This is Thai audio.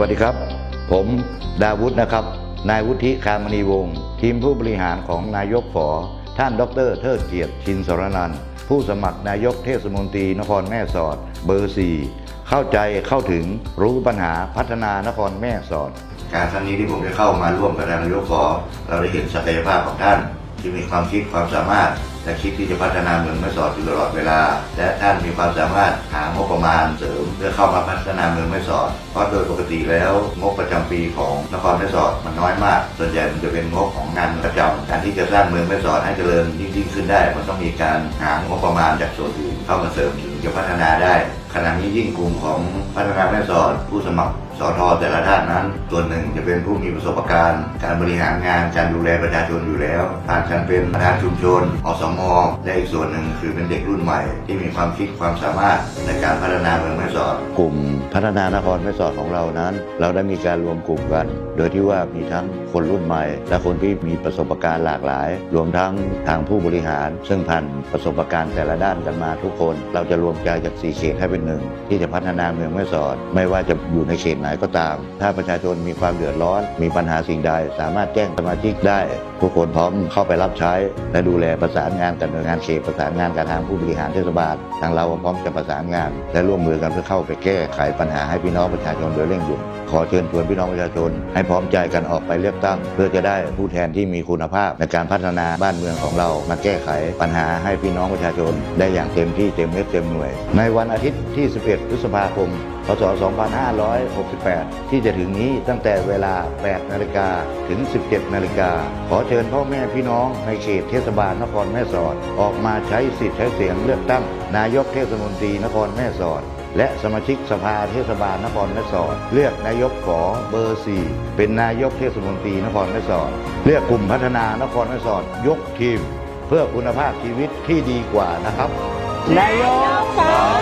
วัสดีครับ ผมดาวุฒินะครับ นายวุฒิคามณีวงศ์ทีมผู้บริหารของนายกฝอ ท่านดรเทิดเกียรติชินสรนันท์ผู้สมัครนายกเทศมนตรีนครแม่สอด เบอร์4เข้าใจเข้าถึงรู้ปัญหาพัฒนานครแม่สอด การครั้งนี้ที่ผมได้เข้ามาร่วมกับนายกฝอ เราได้เห็นศักยภาพของท่าน ที่มีความคิดความสามารถและคิดที่จะพัฒนาเมืองแม่สอดอยู่ตลอดเวลา และท่านมีความสามารถหางบประมาณเสริม เพื่อเข้ามาพัฒนาเมืองแม่สอด เพราะโดยปกติแล้วงบประจำปีของนครแม่สอดมันน้อยมาก ส่วนใหญ่มันจะเป็นงบของงานประจำการที่จะสร้างเมืองแม่สอดให้เจริญยิ่งยิ่งขึ้นได้ มันต้องมีการหางบประมาณจากส่วนอื่นเข้ามาเสริมถึงจะพัฒนาได้ขณะนี้ยิ่งกลุ่มของพัฒนาแม่สอดผู้สมัคร สอทอแต่ละด้านนั้น ส่วนหนึ่งจะเป็นผู้มีประสบการณ์ การบริหารงานการดูแลประชาชนอยู่แล้วผ่านการเป็นประธานชุมชนอสมอและอีกส่วนหนึ่งคือเป็นเด็กรุ่นใหม่ ที่มีความคิดความสามารถในการพัฒนาเมืองแม่สอดกลุ่มพัฒนานครแม่สอดของเรานั้น เราได้มีการรวมกลุ่มกัน โดยที่ว่ามีทั้งคนรุ่นใหม่ และคนที่มีประสบการณ์หลากหลาย รวมทั้งทางผู้บริหาร ซึ่งผ่านประสบการณ์แต่ละด้านกันมาทุกคน เราจะรวมใจจากสี่เขตให้เป็นหนึ่งที่จะพัฒนาเมืองแม่สอดไม่ว่าจะอยู่ในเขตไหนก็ตาม ถ้าประชาชนมีความเดือดร้อน มีปัญหาสิ่งใด สามารถแจ้งสมาชิกได้ ทุกคนพร้อมเข้าไปรับใช้ และดูแลประสานงานกับหน่วยงานเขตประสานงานกับทางผู้บริหารเทศบาลทางเราพร้อมจะประสานงาน และร่วมมือกันเพื่อเข้าไปแก้ไขปัญหาให้พี่น้องประชาชนโดยเร่งด่วนขอเชิญชวนพี่น้องประชาชน ให้พร้อมใจกันออกไปเลือกตั้ง เพื่อจะได้ผู้แทนที่มีคุณภาพในการพัฒนาบ้านเมืองของเรา มาแก้ไขปัญหาให้พี่น้องประชาชน ได้อย่างเต็มที่เต็มเม็ดเต็มหน่วย ในวันอาทิตย์ที่ 11 พฤษภาคมพศ 2568 ที่จะถึงนี้ตั้งแต่เวลา 8 นาฬิกาถึง 17 นาฬิกา ขอเชิญพ่อแม่พี่น้องในเขตเทศบาลนครแม่สอด ออกมาใช้สิทธิ์ใช้เสียงเลือกตั้ง นายกเทศมนตรีนครแม่สอด และสมาชิกสภาเทศบาลนครแม่สอด เลือกนายกขอเบอร์ 4 เป็นนายกเทศมนตรีนครแม่สอด เลือกกลุ่มพัฒนานครแม่สอด ยกทีม เพื่อคุณภาพชีวิตที่ดีกว่านะครับ นายกขอ